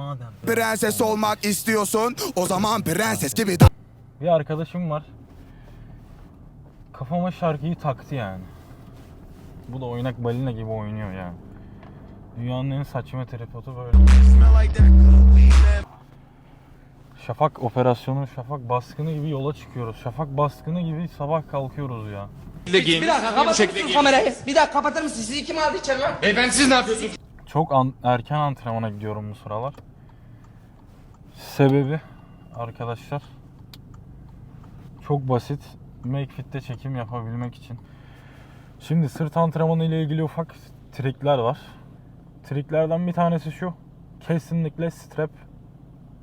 Madem. Prenses olmak istiyorsun o zaman prenses gibi Bir arkadaşım var. Kafama şarkıyı taktı yani. Bu da oynak balina gibi oynuyor yani. Dünyanın en saçma tripodu böyle. Şafak operasyonu, şafak baskını gibi yola çıkıyoruz. Şafak baskını gibi sabah kalkıyoruz ya. Bir dakika kapatır kamerayı? Bir dakika kapatır mısın? Sizi kim aldı içeri lan? Beyefendi siz ne yapıyorsunuz? Çok an- erken antrenmana gidiyorum bu sıralar. Sebebi arkadaşlar çok basit. Makefit'te çekim yapabilmek için. Şimdi sırt antrenmanı ile ilgili ufak trikler var. Triklerden bir tanesi şu. Kesinlikle strap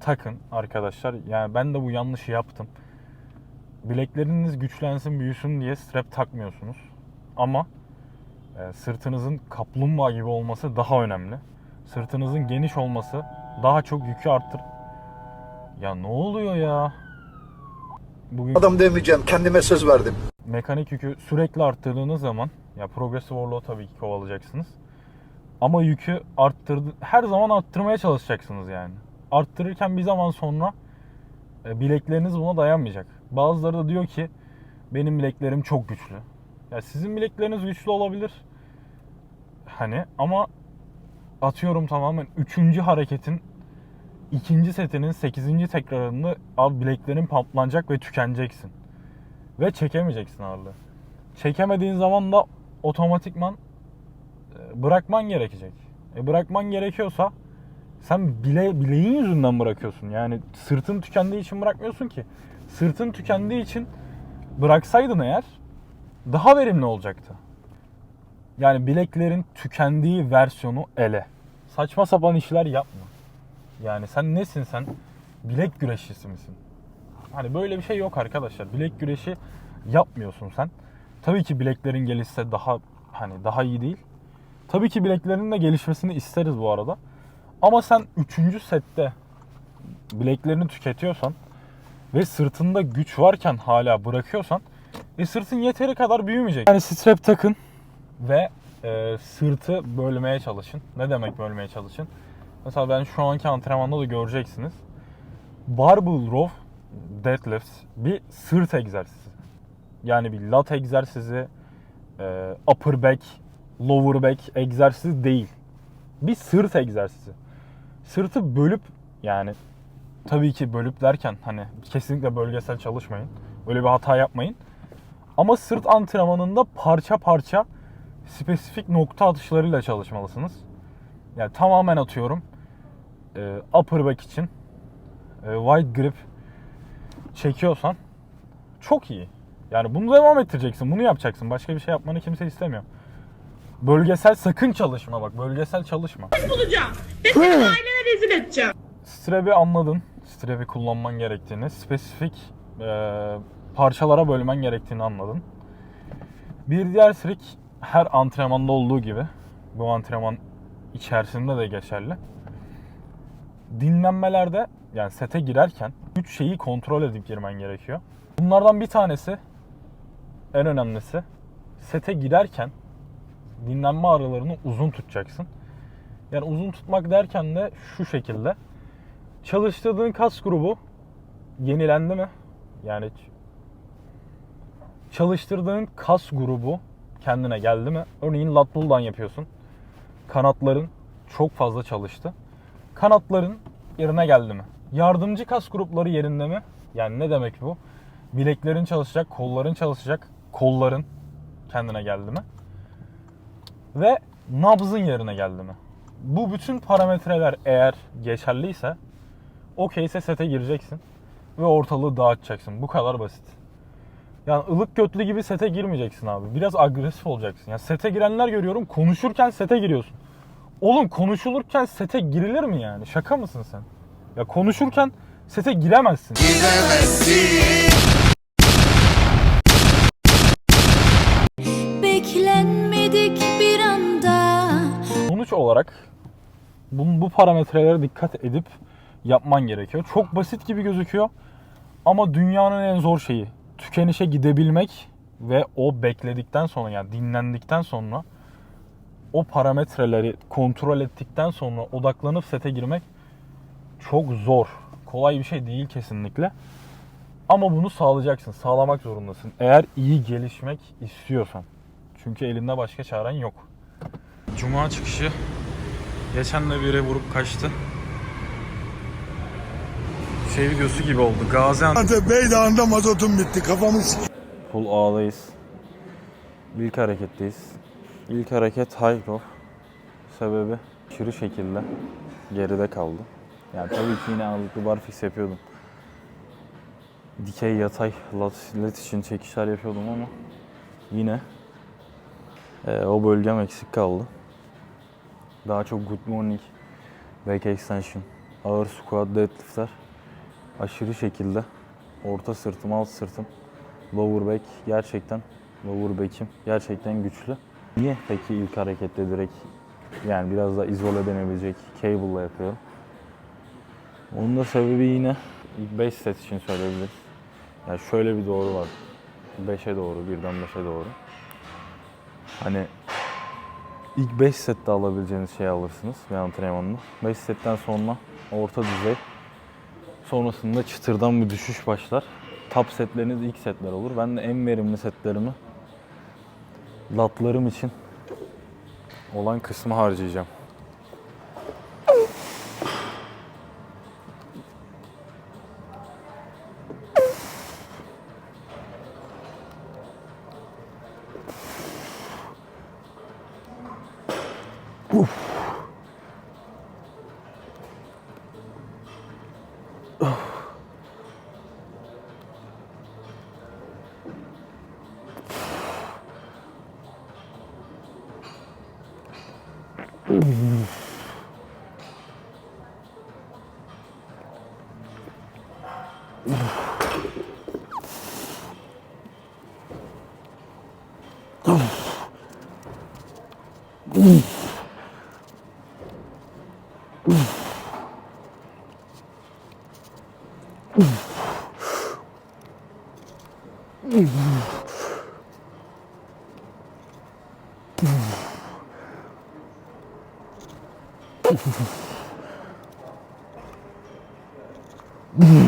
takın arkadaşlar. Yani ben de bu yanlışı yaptım. Bilekleriniz güçlensin, büyüsün diye strap takmıyorsunuz. Ama e, sırtınızın kaplumbağa gibi olması daha önemli. Sırtınızın geniş olması daha çok yükü arttır. Ya ne oluyor ya? Bugün Adam demeyeceğim. Kendime söz verdim. mekanik yükü sürekli arttırdığınız zaman ya progressive overload tabii ki kovalayacaksınız. Ama yükü arttırdı her zaman arttırmaya çalışacaksınız yani. Arttırırken bir zaman sonra e, bilekleriniz buna dayanmayacak. Bazıları da diyor ki benim bileklerim çok güçlü. Ya sizin bilekleriniz güçlü olabilir. Hani ama atıyorum tamamen 3. hareketin ikinci setinin 8. tekrarında abi bileklerin pamplanacak ve tükeneceksin. Ve çekemeyeceksin ağırlığı. Çekemediğin zaman da otomatikman e, bırakman gerekecek. E bırakman gerekiyorsa sen bile bileğin yüzünden bırakıyorsun. Yani sırtın tükendiği için bırakmıyorsun ki. Sırtın tükendiği için bıraksaydın eğer daha verimli olacaktı. Yani bileklerin tükendiği versiyonu ele. Saçma sapan işler yapma. Yani sen nesin sen? Bilek güreşçisi misin? Hani böyle bir şey yok arkadaşlar. Bilek güreşi yapmıyorsun sen. Tabii ki bileklerin gelişse daha hani daha iyi değil. Tabii ki bileklerin de gelişmesini isteriz bu arada. Ama sen 3. sette bileklerini tüketiyorsan ve sırtında güç varken hala bırakıyorsan e sırtın yeteri kadar büyümeyecek. Yani strap takın ve e, sırtı bölmeye çalışın. Ne demek bölmeye çalışın? Mesela ben şu anki antrenmanda da göreceksiniz. Barbell row deadlift bir sırt egzersizi. Yani bir lat egzersizi, e, upper back, lower back egzersizi değil. Bir sırt egzersizi. Sırtı bölüp yani tabii ki bölüp derken hani kesinlikle bölgesel çalışmayın. Böyle bir hata yapmayın. Ama sırt antrenmanında parça parça spesifik nokta atışlarıyla çalışmalısınız. Yani tamamen atıyorum. E, upper back için e, wide grip çekiyorsan çok iyi. Yani bunu devam ettireceksin. Bunu yapacaksın. Başka bir şey yapmanı kimse istemiyor. Bölgesel sakın çalışma bak. Bölgesel çalışma. bulacağım. Ve seni ailene rezil edeceğim. Strap'i anladın. Strap'i kullanman gerektiğini, spesifik e, parçalara bölmen gerektiğini anladın. Bir diğer trik her antrenmanda olduğu gibi bu antrenman içerisinde de geçerli. Dinlenmelerde yani sete girerken üç şeyi kontrol edip girmen gerekiyor. Bunlardan bir tanesi en önemlisi sete girerken dinlenme aralarını uzun tutacaksın. Yani uzun tutmak derken de şu şekilde. Çalıştırdığın kas grubu yenilendi mi? Yani çalıştırdığın kas grubu kendine geldi mi? Örneğin lat yapıyorsun. Kanatların çok fazla çalıştı. Kanatların yerine geldi mi? Yardımcı kas grupları yerinde mi? Yani ne demek bu? Bileklerin çalışacak, kolların çalışacak, kolların kendine geldi mi? Ve nabzın yerine geldi mi? Bu bütün parametreler eğer geçerliyse okeyse sete gireceksin ve ortalığı dağıtacaksın. Bu kadar basit. Yani ılık götlü gibi sete girmeyeceksin abi. Biraz agresif olacaksın. Ya sete girenler görüyorum konuşurken sete giriyorsun. Oğlum konuşulurken sete girilir mi yani? Şaka mısın sen? Ya konuşurken sete giremezsin. Beklenmedik bir anda Sonuç olarak bu, bu parametrelere dikkat edip yapman gerekiyor. Çok basit gibi gözüküyor ama dünyanın en zor şeyi. Tükenişe gidebilmek ve o bekledikten sonra yani dinlendikten sonra o parametreleri kontrol ettikten sonra odaklanıp sete girmek çok zor. Kolay bir şey değil kesinlikle. Ama bunu sağlayacaksın. Sağlamak zorundasın. Eğer iyi gelişmek istiyorsan. Çünkü elinde başka çaren yok. Cuma çıkışı. Geçen de biri vurup kaçtı. Şey videosu gibi oldu. Gaziantep Beydağında mazotum bitti kafamız Full A'dayız. İlk hareketteyiz. İlk hareket high. Sebebi aşırı şekilde geride kaldı. Yani tabii ki yine ağırlıklı barfix yapıyordum. Dikey yatay lat, lat için çekişler yapıyordum ama yine e, o bölgem eksik kaldı. Daha çok good morning, back extension, ağır squat deadliftler aşırı şekilde orta sırtım, alt sırtım Lower back gerçekten lower back'im gerçekten güçlü. Niye peki ilk harekette direkt yani biraz da izole denebilecek cable'la yapıyorum? Onun da sebebi yine ilk 5 set için söyleyebiliriz. Yani şöyle bir doğru var. 5'e doğru, birden 5'e doğru. Hani ilk 5 sette alabileceğiniz şeyi alırsınız bir antrenmanla. 5 setten sonra orta düzey Sonrasında çıtırdan bir düşüş başlar. Top setleriniz ilk setler olur. Ben de en verimli setlerimi latlarım için olan kısmı harcayacağım. Mm-hmm. うん。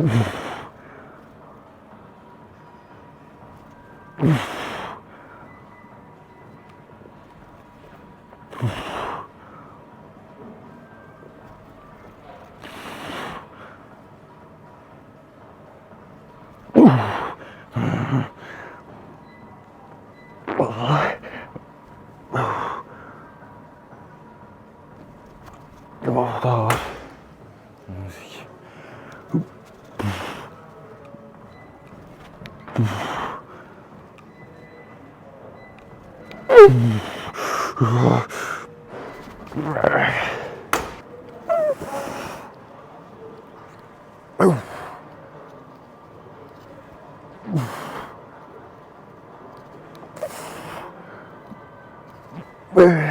Oh, Where?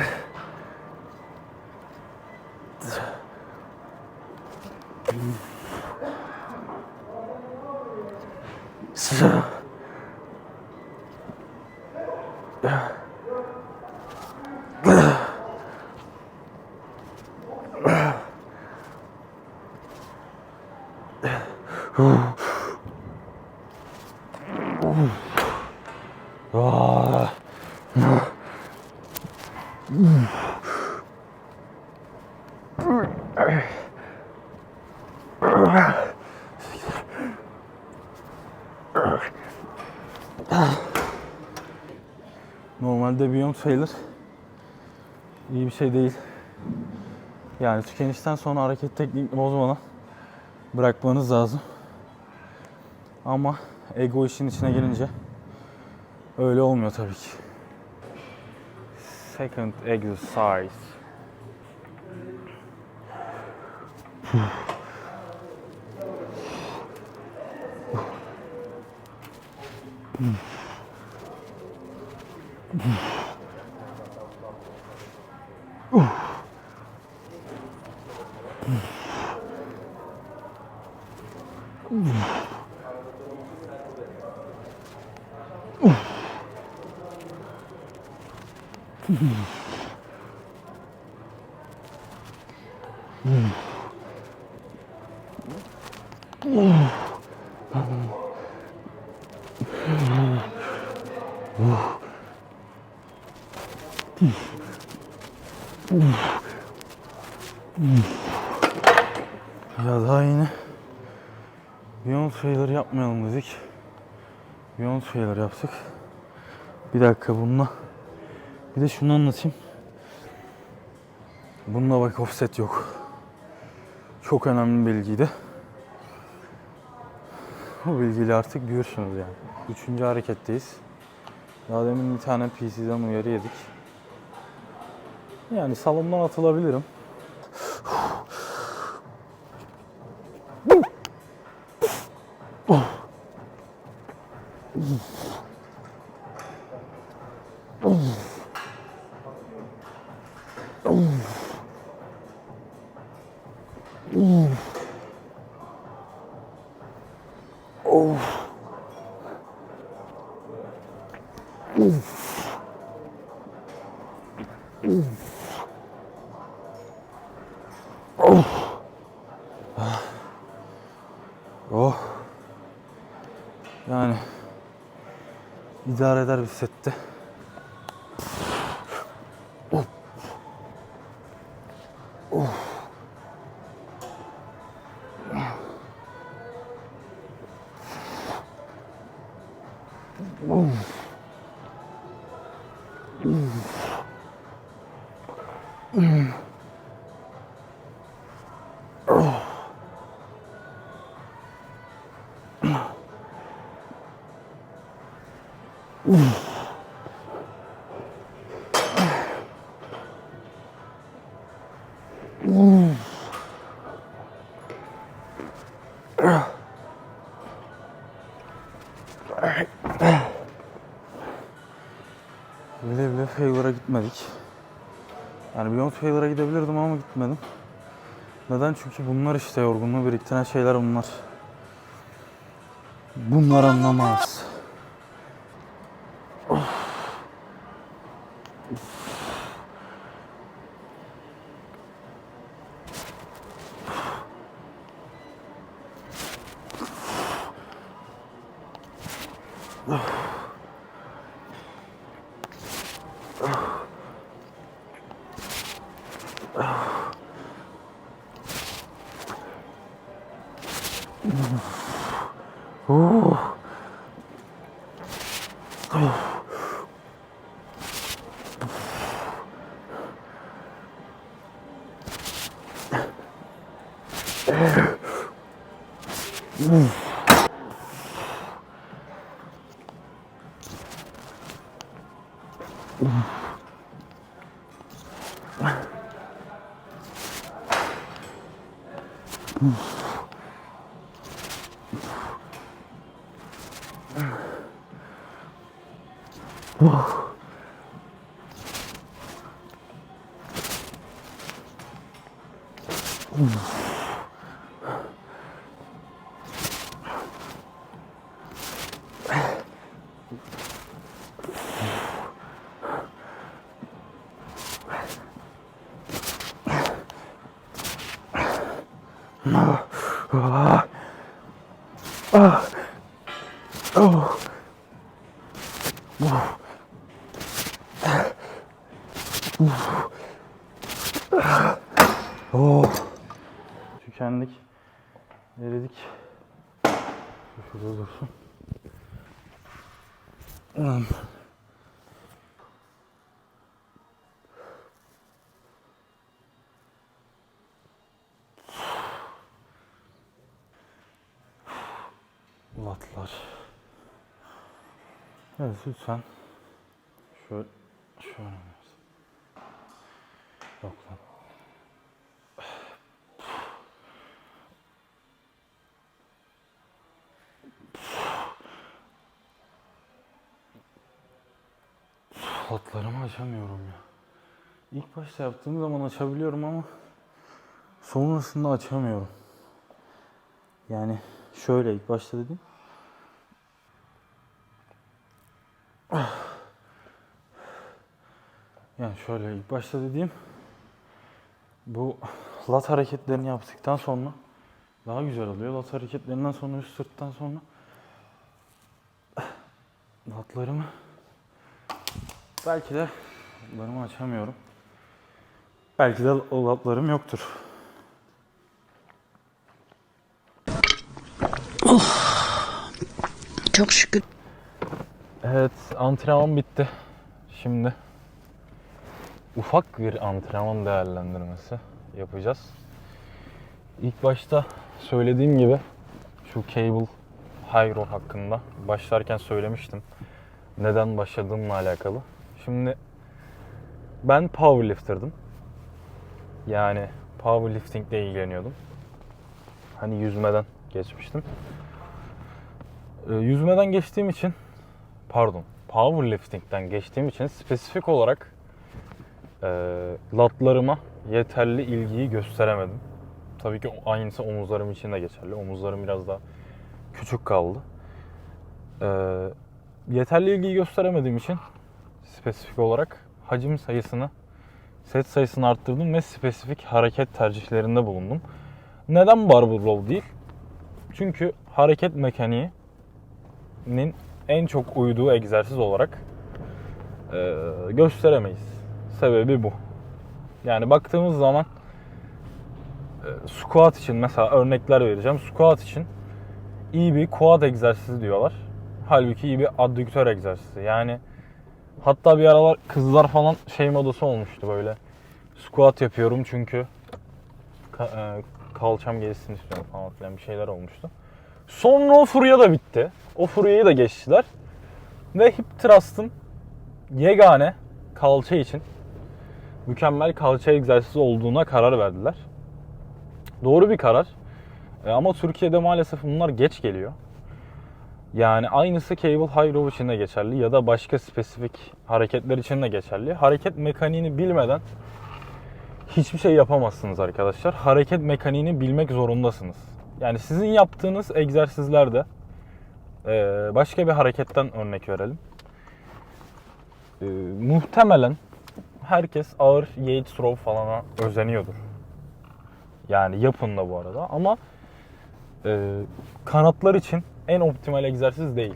Normalde Beyond sayılır. İyi bir şey değil. Yani tükenişten sonra hareket tekniğini bozmadan bırakmanız lazım. Ama ego işin içine gelince öyle olmuyor tabii ki. Second exercise. Mm-hmm. Ya daha yeni Beyond şeyleri yapmayalım dedik. Beyond şeyler yaptık. Bir dakika bununla. Bir de şunu anlatayım. Bununla bak offset yok. Çok önemli bilgiydi. Bu bilgiyle artık büyürsünüz yani. Üçüncü hareketteyiz. Daha demin bir tane PC'den uyarı yedik. Yani salondan atılabilirim. Oh. Yani idare eder bir sette. Bile bile Failure'a gitmedik. Yani Beyond Failure'a gidebilirdim ama gitmedim. Neden? Çünkü bunlar işte yorgunluğu biriktiren şeyler bunlar. Bunlar anlamaz. Oh. 嗯。嗯 Oh. Latlar. Evet lütfen. Şöyle. Şöyle. Yok lan. Latlarımı açamıyorum ya. İlk başta yaptığım zaman açabiliyorum ama sonrasında açamıyorum. Yani şöyle ilk başta dedim. Yani şöyle ilk başta dediğim bu lat hareketlerini yaptıktan sonra daha güzel oluyor. Lat hareketlerinden sonra üst sırttan sonra latlarımı belki de latlarımı açamıyorum. Belki de o latlarım yoktur. Çok şükür. Evet, antrenman bitti. Şimdi ufak bir antrenman değerlendirmesi yapacağız. İlk başta söylediğim gibi şu cable high row hakkında başlarken söylemiştim. Neden başladığımla alakalı. Şimdi ben powerlifter'dım. Yani powerlifting ile ilgileniyordum. Hani yüzmeden geçmiştim. Ee, yüzmeden geçtiğim için pardon powerlifting'den geçtiğim için spesifik olarak e, latlarıma yeterli ilgiyi gösteremedim. Tabii ki aynısı omuzlarım için de geçerli. Omuzlarım biraz daha küçük kaldı. E, yeterli ilgiyi gösteremediğim için spesifik olarak hacim sayısını set sayısını arttırdım ve spesifik hareket tercihlerinde bulundum. Neden barbell row değil? Çünkü hareket mekaniğinin en çok uyduğu egzersiz olarak e, gösteremeyiz. Sebebi bu. Yani baktığımız zaman e, squat için mesela örnekler vereceğim. Squat için iyi bir quad egzersizi diyorlar. Halbuki iyi bir addüktör egzersizi. Yani hatta bir aralar kızlar falan şey modası olmuştu böyle. Squat yapıyorum çünkü ka- e, kalçam gelişsin istiyorum falan filan bir şeyler olmuştu. Sonra o furya da bitti. O furyayı da geçtiler. Ve hip thrust'ın yegane kalça için mükemmel kalça egzersizi olduğuna karar verdiler. Doğru bir karar. E, ama Türkiye'de maalesef bunlar geç geliyor. Yani aynısı cable high row için de geçerli ya da başka spesifik hareketler için de geçerli. Hareket mekaniğini bilmeden hiçbir şey yapamazsınız arkadaşlar. Hareket mekaniğini bilmek zorundasınız. Yani sizin yaptığınız egzersizlerde ee, başka bir hareketten örnek verelim. Ee, muhtemelen herkes ağır Yates row falana özeniyordur. Yani yapın da bu arada ama e, kanatlar için en optimal egzersiz değil.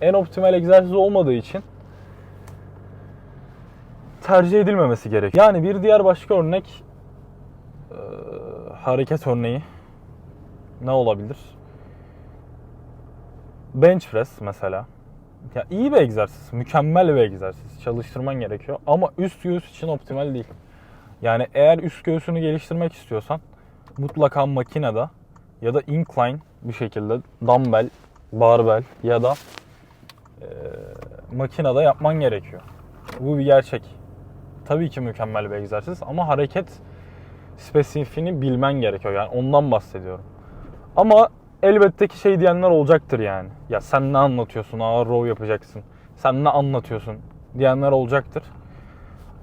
En optimal egzersiz olmadığı için tercih edilmemesi gerek. Yani bir diğer başka örnek e, hareket örneği ne olabilir? Bench press mesela. Ya iyi bir egzersiz, mükemmel bir egzersiz. Çalıştırman gerekiyor ama üst göğüs için optimal değil. Yani eğer üst göğsünü geliştirmek istiyorsan mutlaka makinede ya da incline bir şekilde dumbbell, barbell ya da e, makinede yapman gerekiyor. Bu bir gerçek. Tabii ki mükemmel bir egzersiz ama hareket spesifini bilmen gerekiyor. Yani ondan bahsediyorum. Ama elbette ki şey diyenler olacaktır yani. Ya sen ne anlatıyorsun? Ağır row yapacaksın. Sen ne anlatıyorsun? Diyenler olacaktır.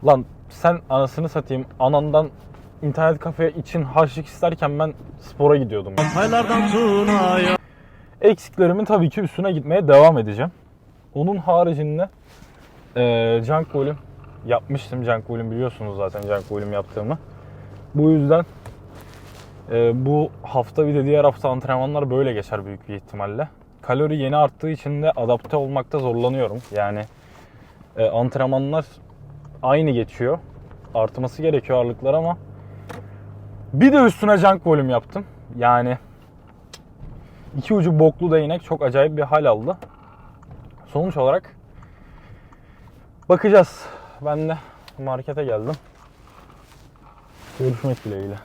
Lan sen anasını satayım. Anandan internet kafe için harçlık isterken ben spora gidiyordum. Eksiklerimin tabii ki üstüne gitmeye devam edeceğim. Onun haricinde eee junk volume yapmıştım. Junk volume biliyorsunuz zaten junk volume yaptığımı. Bu yüzden ee, bu hafta bir de diğer hafta antrenmanlar böyle geçer büyük bir ihtimalle. Kalori yeni arttığı için de adapte olmakta zorlanıyorum. Yani e, antrenmanlar aynı geçiyor. Artması gerekiyor ağırlıklar ama bir de üstüne junk volume yaptım. Yani iki ucu boklu değnek çok acayip bir hal aldı. Sonuç olarak bakacağız. Ben de markete geldim. Görüşmek dileğiyle.